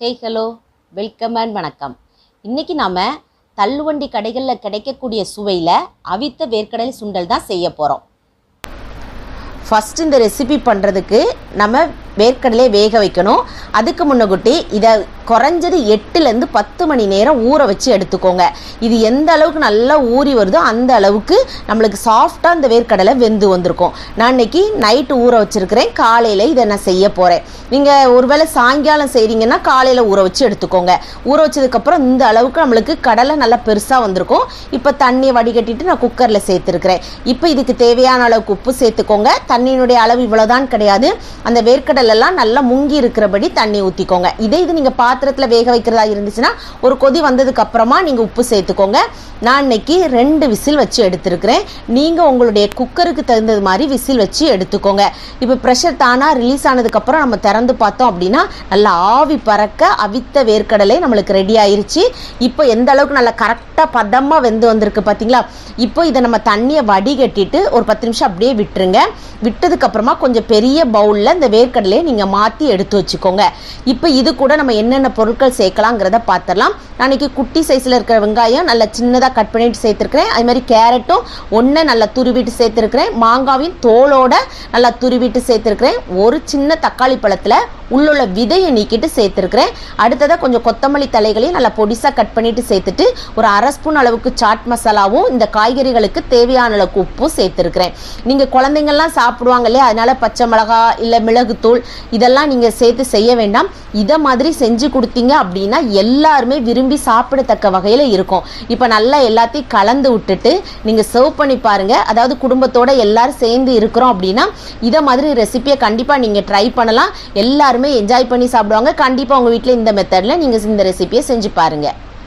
Hey hello welcome and வணக்கம். இன்றைக்கி நாம் தள்ளுவண்டி கடைகளில் கிடைக்கக்கூடிய சுவையில் அவித்த வேர்க்கடலை சுண்டல் தான் செய்ய போகிறோம் ஃபஸ்ட் இந்த ரெசிபி பண்ணுறதுக்கு நம்ம வேர்க்கடலை வேக வைக்கணும். அதுக்கு முன்னகுட்டி இதை குறைஞ்சது எட்டுலேருந்து பத்து மணி நேரம் ஊற வச்சு எடுத்துக்கோங்க. இது எந்த அளவுக்கு நல்லா ஊறி வருதோ அந்த அளவுக்கு நம்மளுக்கு சாஃப்டாக இந்த வேர்க்கடலை வெந்து வந்திருக்கும். நான் இன்னைக்கு நைட்டு ஊற வச்சுருக்கிறேன். காலையில் இதை நான் செய்ய போகிறேன் நீங்கள் ஒருவேளை சாயங்காலம் செய்கிறீங்கன்னா காலையில் ஊற வச்சு எடுத்துக்கோங்க. ஊற வச்சதுக்கப்புறம் இந்த அளவுக்கு நம்மளுக்கு கடலை நல்லா பெருசாக வந்திருக்கும். இப்போ தண்ணியை வடிகட்டிட்டு நான் குக்கரில் சேர்த்துருக்கிறேன். இப்போ இதுக்கு தேவையான அளவுக்கு உப்பு சேர்த்துக்கோங்க. தண்ணியினுடைய அளவு இவ்வளோதான் கிடையாது. அந்த வேர்க்கடலை வேர்க்கடலெல்லாம் நல்லா முங்கி இருக்கிறபடி தண்ணி ஊற்றிக்கோங்க இதே இது நீங்கள் பாத்திரத்தில் வேக வைக்கிறதா இருந்துச்சுன்னா ஒரு கொதி வந்ததுக்கு அப்புறமா நீங்கள் உப்பு சேர்த்துக்கோங்க. நான் இன்னைக்கு ரெண்டு விசில் வச்சு எடுத்திருக்கிறேன். நீங்கள் உங்களுடைய குக்கருக்கு தகுந்தது மாதிரி விசில் வச்சு எடுத்துக்கோங்க. இப்போ ப்ரெஷர் தானாக ரிலீஸ் ஆனதுக்கப்புறம் நம்ம திறந்து பார்த்தோம் அப்படின்னா நல்லா ஆவி பறக்க அவித்த வேர்க்கடலை நம்மளுக்கு ரெடி ஆயிருச்சு. இப்போ எந்த அளவுக்கு நல்லா கரெக்டாக பதமாக வெந்து வந்திருக்கு பார்த்தீங்களா இப்போ இதை நம்ம தண்ணியை வடிகட்டிட்டு ஒரு பத்து நிமிஷம் அப்படியே விட்டுருங்க. விட்டதுக்கப்புறமா கொஞ்சம் பெரிய பவுலில் இந்த வேர்க்கடலை நீங்கள் மாற்றி எடுத்து வச்சுக்கோங்க. இப்போ இது கூட நம்ம என்னென்ன பொருட்கள் சேர்க்கலாங்கிறத பார்த்துடலாம் நாளைக்கு குட்டி சைஸில் இருக்கிற வெங்காயம் நல்லா சின்னதாக கட் பண்ணிட்டு சேர்த்துருக்கிறேன். அது மாதிரி கேரட்டும் ஒன்றை நல்லா துருவிட்டு சேர்த்துருக்கிறேன். மாங்காவின் தோலோட நல்லா துருவிட்டு சேர்த்துருக்கிறேன். ஒரு சின்ன தக்காளி பழத்தில் உள்ளுள்ள விதையை நீக்கிட்டு சேர்த்துருக்கிறேன். அடுத்ததாக கொஞ்சம் கொத்தமல்லி தலைகளையும் நல்லா பொடிசாக கட் பண்ணிட்டு சேர்த்துட்டு ஒரு அரை ஸ்பூன் அளவுக்கு சாட் மசாலாவும் இந்த காய்கறிகளுக்கு தேவையான அளவுக்கு உப்பும் சேர்த்துருக்கிறேன். நீங்கள் குழந்தைங்கள்லாம் சாப்பிடுவாங்க இல்லையா? அதனால பச்சை மிளகா இல்லை மிளகுத்தூள் இதெல்லாம் நீங்கள் சேர்த்து செய்ய வேண்டாம். இதை மாதிரி செஞ்சு கொடுத்தீங்க அப்படின்னா எல்லாருமே விரும்பி சாப்பிடத்தக்க வகையில் இருக்கும். இப்போ நல்லா எல்லாத்தையும் கலந்து விட்டுட்டு நீங்கள் சர்வ் பண்ணி பாருங்கள் அதாவது குடும்பத்தோட எல்லாரும் சேர்ந்து இருக்கிறோம் அப்படின்னா இதை மாதிரி ரெசிபியை கண்டிப்பாக நீங்கள் ட்ரை பண்ணலாம். எல்லாருமே என்ஜாய் பண்ணி சாப்பிடுவாங்க. கண்டிப்பாக உங்கள் வீட்டில் இந்த மெத்தடில் நீங்கள் இந்த ரெசிபியை செஞ்சு பாருங்கள்